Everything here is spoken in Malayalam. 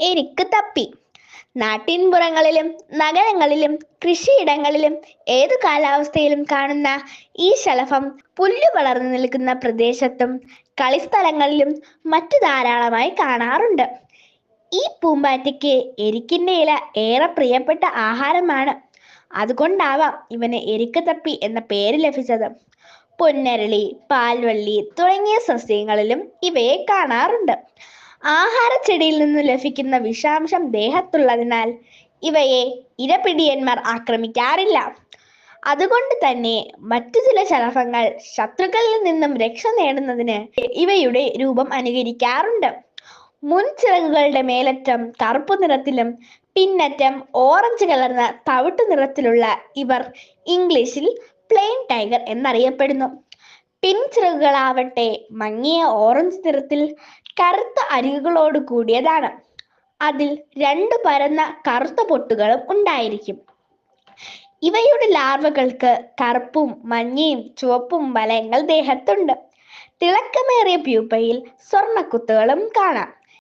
എരിക്ക് തപ്പി. നാട്ടിൻപുറങ്ങളിലും നഗരങ്ങളിലും കൃഷിയിടങ്ങളിലും ഏതു കാലാവസ്ഥയിലും കാണുന്ന ഈ ശലഭം പുല്ലു വളർന്നു നിൽക്കുന്ന പ്രദേശത്തും കളിസ്ഥലങ്ങളിലും മറ്റു ധാരാളമായി കാണാറുണ്ട്. ഈ പൂമ്പാറ്റയ്ക്ക് എരിക്കിന്റെ ഇല ഏറെ പ്രിയപ്പെട്ട ആഹാരമാണ്. അതുകൊണ്ടാവാം ഇവന് എരിക്ക് തപ്പി എന്ന പേര് ലഭിച്ചത്. പൊന്നരളി പാൽവള്ളി തുടങ്ങിയ സസ്യങ്ങളിലും ഇവയെ കാണാറുണ്ട്. ആഹാരച്ചെടിയിൽ നിന്ന് ലഭിക്കുന്ന വിഷാംശം ദേഹത്തുള്ളതിനാൽ ഇവയെ ഇരപിടിയന്മാർ ആക്രമിക്കാറില്ല. അതുകൊണ്ട് തന്നെ മറ്റു ചില ശലഭങ്ങൾ ശത്രുക്കളിൽ നിന്നും രക്ഷ നേടുന്നതിന് ഇവയുടെ രൂപം അനുകരിക്കാറുണ്ട്. മുൻചിറകുകളുടെ മേലറ്റം കറുപ്പു നിറത്തിലും പിന്നറ്റം ഓറഞ്ച് കലർന്ന തവിട്ടു നിറത്തിലുള്ള ഇവർ ഇംഗ്ലീഷിൽ പ്ലെയിൻ ടൈഗർ എന്നറിയപ്പെടുന്നു. പിൻചിറകുകളാവട്ടെ മങ്ങിയ ഓറഞ്ച് നിറത്തിൽ കറുത്ത അരികുകളോട് കൂടിയതാണ്. അതിൽ രണ്ട് പരന്ന കറുത്ത പൊട്ടുകളും ഉണ്ടായിരിക്കും. ഇവയുടെ ലാർവകൾക്ക് കറുപ്പും മഞ്ഞയും ചുവപ്പും വലയങ്ങൾ ദേഹത്തുണ്ട്. തിളക്കമേറിയ പ്യൂപ്പയിൽ സ്വർണക്കുത്തുകളും കാണാം.